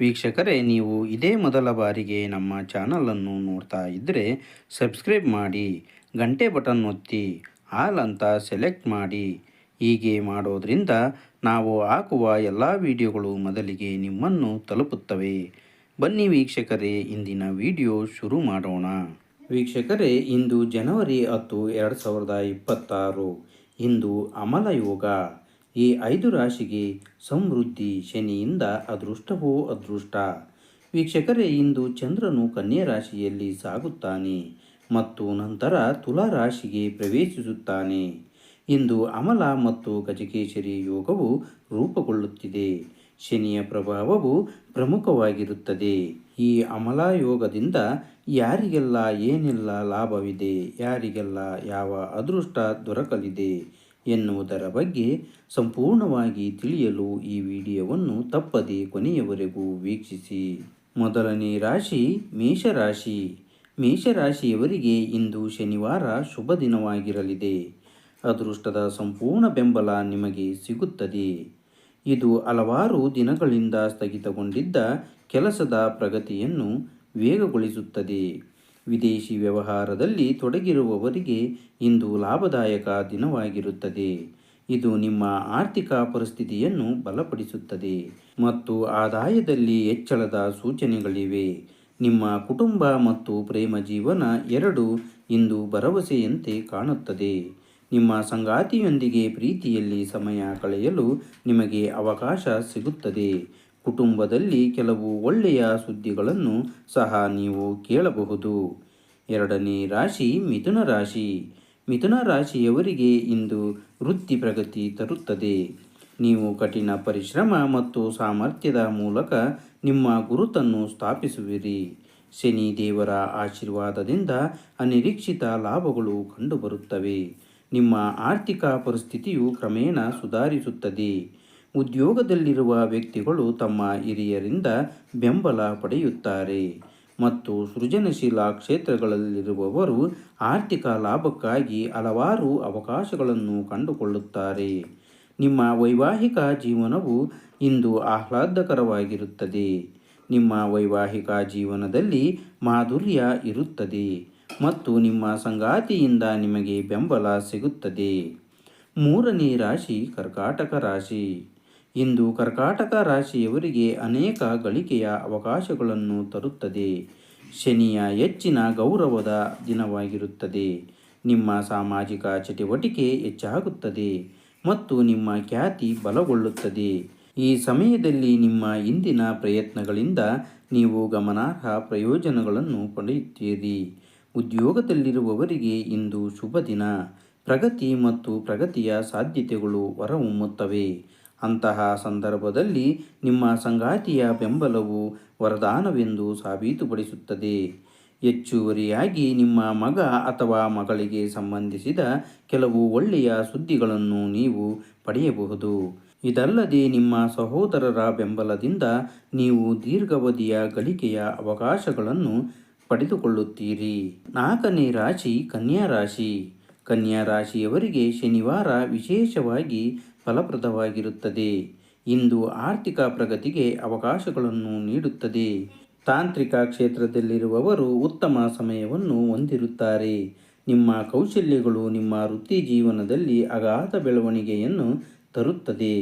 ವೀಕ್ಷಕರೇ, ನೀವು ಇದೇ ಮೊದಲ ಬಾರಿಗೆ ನಮ್ಮ ಚಾನಲನ್ನು ನೋಡ್ತಾ ಇದ್ದರೆ ಸಬ್ಸ್ಕ್ರೈಬ್ ಮಾಡಿ, ಗಂಟೆ ಬಟನ್ ಒತ್ತಿ, ಆಲ್ ಅಂತ ಸೆಲೆಕ್ಟ್ ಮಾಡಿ. ಹೀಗೆ ಮಾಡೋದರಿಂದ ನಾವು ಹಾಕುವ ಎಲ್ಲ ವಿಡಿಯೋಗಳು ಮೊದಲಿಗೆ ನಿಮ್ಮನ್ನು ತಲುಪುತ್ತವೆ. ಬನ್ನಿ ವೀಕ್ಷಕರೇ, ಇಂದಿನ ವಿಡಿಯೋ ಶುರು ಮಾಡೋಣ. ವೀಕ್ಷಕರೇ, ಇಂದು ಜನವರಿ ಹತ್ತು, ಎರಡು ಸಾವಿರದ ಇಪ್ಪತ್ತಾರು. ಇಂದು ಅಮಲ ಯೋಗ. ಈ ಐದು ರಾಶಿಗೆ ಸಮೃದ್ಧಿ ಶನಿಯಿಂದ ಅದೃಷ್ಟವೋ ಅದೃಷ್ಟ. ವೀಕ್ಷಕರೇ, ಇಂದು ಚಂದ್ರನು ಕನ್ಯಾ ರಾಶಿಯಲ್ಲಿ ಸಾಗುತ್ತಾನೆ ಮತ್ತು ನಂತರ ತುಲಾ ರಾಶಿಗೆ ಪ್ರವೇಶಿಸುತ್ತಾನೆ. ಇಂದು ಅಮಲ ಮತ್ತು ಗಜಕೇಶರಿ ಯೋಗವು ರೂಪುಗೊಳ್ಳುತ್ತಿದೆ. ಶನಿಯ ಪ್ರಭಾವವು ಪ್ರಮುಖವಾಗಿರುತ್ತದೆ. ಈ ಅಮಲ ಯೋಗದಿಂದ ಯಾರಿಗೆಲ್ಲ ಏನೆಲ್ಲ ಲಾಭವಿದೆ, ಯಾರಿಗೆಲ್ಲ ಯಾವ ಅದೃಷ್ಟ ದೊರಕಲಿದೆ ಎನ್ನುವುದರ ಬಗ್ಗೆ ಸಂಪೂರ್ಣವಾಗಿ ತಿಳಿಯಲು ಈ ವಿಡಿಯೋವನ್ನು ತಪ್ಪದೆ ಕೊನೆಯವರೆಗೂ ವೀಕ್ಷಿಸಿ. ಮೊದಲನೇ ರಾಶಿ ಮೇಷರಾಶಿ. ಮೇಷರಾಶಿಯವರಿಗೆ ಇಂದು ಶನಿವಾರ ಶುಭ ದಿನವಾಗಿರಲಿದೆ. ಅದೃಷ್ಟದ ಸಂಪೂರ್ಣ ಬೆಂಬಲ ನಿಮಗೆ ಸಿಗುತ್ತದೆ. ಇದು ಹಲವಾರು ದಿನಗಳಿಂದ ಸ್ಥಗಿತಗೊಂಡಿದ್ದ ಕೆಲಸದ ಪ್ರಗತಿಯನ್ನು ವೇಗಗೊಳಿಸುತ್ತದೆ. ವಿದೇಶಿ ವ್ಯವಹಾರದಲ್ಲಿ ತೊಡಗಿರುವವರಿಗೆ ಇಂದು ಲಾಭದಾಯಕ ದಿನವಾಗಿರುತ್ತದೆ. ಇದು ನಿಮ್ಮ ಆರ್ಥಿಕ ಪರಿಸ್ಥಿತಿಯನ್ನು ಬಲಪಡಿಸುತ್ತದೆ ಮತ್ತು ಆದಾಯದಲ್ಲಿ ಹೆಚ್ಚಳದ ಸೂಚನೆಗಳಿವೆ. ನಿಮ್ಮ ಕುಟುಂಬ ಮತ್ತು ಪ್ರೇಮ ಜೀವನ ಎರಡು ಇಂದು ಭರವಸೆಯಂತೆ ಕಾಣುತ್ತದೆ. ನಿಮ್ಮ ಸಂಗಾತಿಯೊಂದಿಗೆ ಪ್ರೀತಿಯಲ್ಲಿ ಸಮಯ ಕಳೆಯಲು ನಿಮಗೆ ಅವಕಾಶ ಸಿಗುತ್ತದೆ. ಕುಟುಂಬದಲ್ಲಿ ಕೆಲವು ಒಳ್ಳೆಯ ಸುದ್ದಿಗಳನ್ನು ಸಹ ನೀವು ಕೇಳಬಹುದು. ಎರಡನೇ ರಾಶಿ ಮಿಥುನ ರಾಶಿ. ಮಿಥುನ ರಾಶಿಯವರಿಗೆ ಇಂದು ವೃತ್ತಿ ಪ್ರಗತಿ ತರುತ್ತದೆ. ನೀವು ಕಠಿಣ ಪರಿಶ್ರಮ ಮತ್ತು ಸಾಮರ್ಥ್ಯದ ಮೂಲಕ ನಿಮ್ಮ ಗುರುತನ್ನು ಸ್ಥಾಪಿಸುವಿರಿ. ಶನಿ ದೇವರ ಆಶೀರ್ವಾದದಿಂದ ಅನಿರೀಕ್ಷಿತ ಲಾಭಗಳು ಕಂಡುಬರುತ್ತವೆ. ನಿಮ್ಮ ಆರ್ಥಿಕ ಪರಿಸ್ಥಿತಿಯು ಕ್ರಮೇಣ ಸುಧಾರಿಸುತ್ತದೆ. ಉದ್ಯೋಗದಲ್ಲಿರುವ ವ್ಯಕ್ತಿಗಳು ತಮ್ಮ ಹಿರಿಯರಿಂದ ಬೆಂಬಲ ಪಡೆಯುತ್ತಾರೆ. ಮತ್ತು ಸೃಜನಶೀಲ ಕ್ಷೇತ್ರಗಳಲ್ಲಿರುವವರು ಆರ್ಥಿಕ ಲಾಭಕ್ಕಾಗಿ ಹಲವಾರು ಅವಕಾಶಗಳನ್ನು ಕಂಡುಕೊಳ್ಳುತ್ತಾರೆ. ನಿಮ್ಮ ವೈವಾಹಿಕ ಜೀವನವು ಇಂದು ಆಹ್ಲಾದಕರವಾಗಿರುತ್ತದೆ. ನಿಮ್ಮ ವೈವಾಹಿಕ ಜೀವನದಲ್ಲಿ ಮಾಧುರ್ಯ ಇರುತ್ತದೆ ಮತ್ತು ನಿಮ್ಮ ಸಂಗಾತಿಯಿಂದ ನಿಮಗೆ ಬೆಂಬಲ ಸಿಗುತ್ತದೆ. ಮೂರನೇ ರಾಶಿ ಕರ್ಕಾಟಕ ರಾಶಿ. ಇಂದು ಕರ್ಕಾಟಕ ರಾಶಿಯವರಿಗೆ ಅನೇಕ ಗಳಿಕೆಯ ಅವಕಾಶಗಳನ್ನು ತರುತ್ತದೆ. ಶನಿಯ ಹೆಚ್ಚಿನ ಗೌರವದ ದಿನವಾಗಿರುತ್ತದೆ. ನಿಮ್ಮ ಸಾಮಾಜಿಕ ಚಟುವಟಿಕೆ ಹೆಚ್ಚಾಗುತ್ತದೆ ಮತ್ತು ನಿಮ್ಮ ಖ್ಯಾತಿ ಬಲಗೊಳ್ಳುತ್ತದೆ. ಈ ಸಮಯದಲ್ಲಿ ನಿಮ್ಮ ಇಂದಿನ ಪ್ರಯತ್ನಗಳಿಂದ ನೀವು ಗಮನಾರ್ಹ ಪ್ರಯೋಜನಗಳನ್ನು ಪಡೆಯುತ್ತೀರಿ. ಉದ್ಯೋಗದಲ್ಲಿರುವವರಿಗೆ ಇಂದು ಶುಭ ದಿನ ಪ್ರಗತಿ ಮತ್ತು ಪ್ರಗತಿಯ ಸಾಧ್ಯತೆಗಳು ಹೊರಹೊಮ್ಮುತ್ತವೆ ಅಂತಹ ಸಂದರ್ಭದಲ್ಲಿ ನಿಮ್ಮ ಸಂಗಾತಿಯ ಬೆಂಬಲವು ವರದಾನವೆಂದು ಸಾಬೀತುಪಡಿಸುತ್ತದೆ. ಹೆಚ್ಚುವರಿಯಾಗಿ ನಿಮ್ಮ ಮಗ ಅಥವಾ ಮಗಳಿಗೆ ಸಂಬಂಧಿಸಿದ ಕೆಲವು ಒಳ್ಳೆಯ ಸುದ್ದಿಗಳನ್ನು ನೀವು ಪಡೆಯಬಹುದು. ಇದಲ್ಲದೆ ನಿಮ್ಮ ಸಹೋದರರ ಬೆಂಬಲದಿಂದ ನೀವು ದೀರ್ಘಾವಧಿಯ ಗಳಿಕೆಯ ಅವಕಾಶಗಳನ್ನು ಪಡೆದುಕೊಳ್ಳುತ್ತೀರಿ. ನಾಲ್ಕನೇ ರಾಶಿ ಕನ್ಯಾ ರಾಶಿ. ಕನ್ಯಾ ರಾಶಿಯವರಿಗೆ ಶನಿವಾರ ವಿಶೇಷವಾಗಿ ಫಲಪ್ರದವಾಗಿರುತ್ತದೆ. ಇಂದು ಆರ್ಥಿಕ ಪ್ರಗತಿಗೆ ಅವಕಾಶಗಳನ್ನು ನೀಡುತ್ತದೆ. ತಾಂತ್ರಿಕ ಕ್ಷೇತ್ರದಲ್ಲಿರುವವರು ಉತ್ತಮ ಸಮಯವನ್ನು ಹೊಂದಿರುತ್ತಾರೆ. ನಿಮ್ಮ ಕೌಶಲ್ಯಗಳು ನಿಮ್ಮ ವೃತ್ತಿ ಜೀವನದಲ್ಲಿ ಅಗಾಧ ಬೆಳವಣಿಗೆಯನ್ನು ತರುತ್ತದೆ.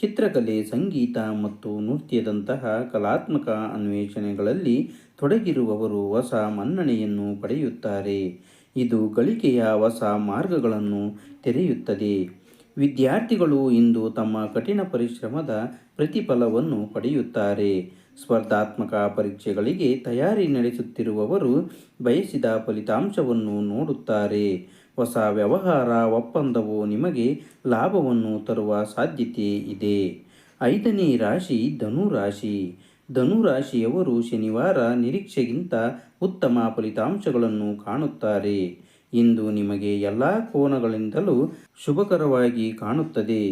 ಚಿತ್ರಕಲೆ, ಸಂಗೀತ ಮತ್ತು ನೃತ್ಯದಂತಹ ಕಲಾತ್ಮಕ ಅನ್ವೇಷಣೆಗಳಲ್ಲಿ ತೊಡಗಿರುವವರು ಹೊಸ ಮನ್ನಣೆಯನ್ನು ಪಡೆಯುತ್ತಾರೆ. ಇದು ಗಳಿಕೆಯ ಹೊಸ ಮಾರ್ಗಗಳನ್ನು ತೆರೆಯುತ್ತದೆ. ವಿದ್ಯಾರ್ಥಿಗಳು ಇಂದು ತಮ್ಮ ಕಠಿಣ ಪರಿಶ್ರಮದ ಪ್ರತಿಫಲವನ್ನು ಪಡೆಯುತ್ತಾರೆ. ಸ್ಪರ್ಧಾತ್ಮಕ ಪರೀಕ್ಷೆಗಳಿಗೆ ತಯಾರಿ ನಡೆಸುತ್ತಿರುವವರು ಬಯಸಿದ ಫಲಿತಾಂಶವನ್ನು ನೋಡುತ್ತಾರೆ. ಹೊಸ ವ್ಯವಹಾರ ಒಪ್ಪಂದವು ನಿಮಗೆ ಲಾಭವನ್ನು ತರುವ ಸಾಧ್ಯತೆ ಇದೆ. ಐದನೇ ರಾಶಿ ಧನುರಾಶಿ. ಧನುರಾಶಿಯವರು ಶನಿವಾರ ನಿರೀಕ್ಷೆಗಿಂತ ಉತ್ತಮ ಫಲಿತಾಂಶಗಳನ್ನು ಕಾಣುತ್ತಾರೆ. ಇಂದು ನಿಮಗೆ ಎಲ್ಲ ಕೋನಗಳಿಂದಲೂ ಶುಭಕರವಾಗಿ ಕಾಣುತ್ತದೆ.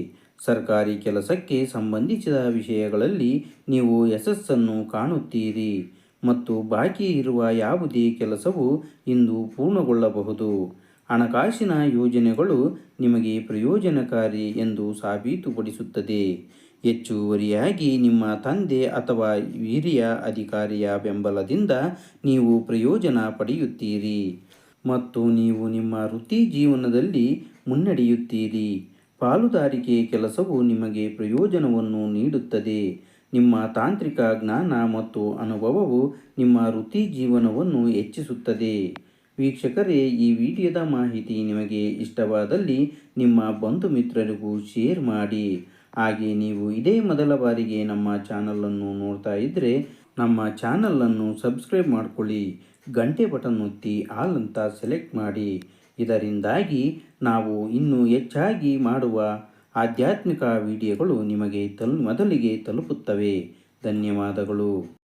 ಸರ್ಕಾರಿ ಕೆಲಸಕ್ಕೆ ಸಂಬಂಧಿಸಿದ ವಿಷಯಗಳಲ್ಲಿ ನೀವು ಯಶಸ್ಸನ್ನು ಕಾಣುತ್ತೀರಿ ಮತ್ತು ಬಾಕಿ ಇರುವ ಯಾವುದೇ ಕೆಲಸವು ಇಂದು ಪೂರ್ಣಗೊಳ್ಳಬಹುದು. ಹಣಕಾಸಿನ ಯೋಜನೆಗಳು ನಿಮಗೆ ಪ್ರಯೋಜನಕಾರಿ ಎಂದು ಸಾಬೀತುಪಡಿಸುತ್ತದೆ. ಹೆಚ್ಚುವರಿಯಾಗಿ ನಿಮ್ಮ ತಂದೆ ಅಥವಾ ಹಿರಿಯ ಅಧಿಕಾರಿಯ ಬೆಂಬಲದಿಂದ ನೀವು ಪ್ರಯೋಜನ ಪಡೆಯುತ್ತೀರಿ. ಮತ್ತು ನೀವು ನಿಮ್ಮ ವೃತ್ತಿ ಜೀವನದಲ್ಲಿ ಮುನ್ನಡೆಯುತ್ತೀರಿ. ಪಾಲುದಾರಿಕೆ ಕೆಲಸವು ನಿಮಗೆ ಪ್ರಯೋಜನವನ್ನು ನೀಡುತ್ತದೆ. ನಿಮ್ಮ ತಾಂತ್ರಿಕ ಜ್ಞಾನ ಮತ್ತು ಅನುಭವವು ನಿಮ್ಮ ವೃತ್ತಿ ಜೀವನವನ್ನು ಹೆಚ್ಚಿಸುತ್ತದೆ. ವೀಕ್ಷಕರೇ, ಈ ವಿಡಿಯೋದ ಮಾಹಿತಿ ನಿಮಗೆ ಇಷ್ಟವಾದಲ್ಲಿ ನಿಮ್ಮ ಬಂಧು ಮಿತ್ರರಿಗೂ ಶೇರ್ ಮಾಡಿ. ಹಾಗೆ ನೀವು ಇದೇ ಮೊದಲ ಬಾರಿಗೆ ನಮ್ಮ ಚಾನಲನ್ನು ನೋಡ್ತಾ ಇದ್ದರೆ ನಮ್ಮ ಚಾನಲನ್ನು ಸಬ್ಸ್ಕ್ರೈಬ್ ಮಾಡಿಕೊಳ್ಳಿ, ಗಂಟೆ ಬಟನ್ ಒತ್ತಿ, ಆಲ್ ಅಂತ ಸೆಲೆಕ್ಟ್ ಮಾಡಿ. ಇದರಿಂದಾಗಿ ನಾವು ಇನ್ನೂ ಹೆಚ್ಚಾಗಿ ಮಾಡುವ ಆಧ್ಯಾತ್ಮಿಕ ವಿಡಿಯೋಗಳು ನಿಮಗೆ ತಲ್, ಮೊದಲಿಗೆ ತಲುಪುತ್ತವೆ. ಧನ್ಯವಾದಗಳು.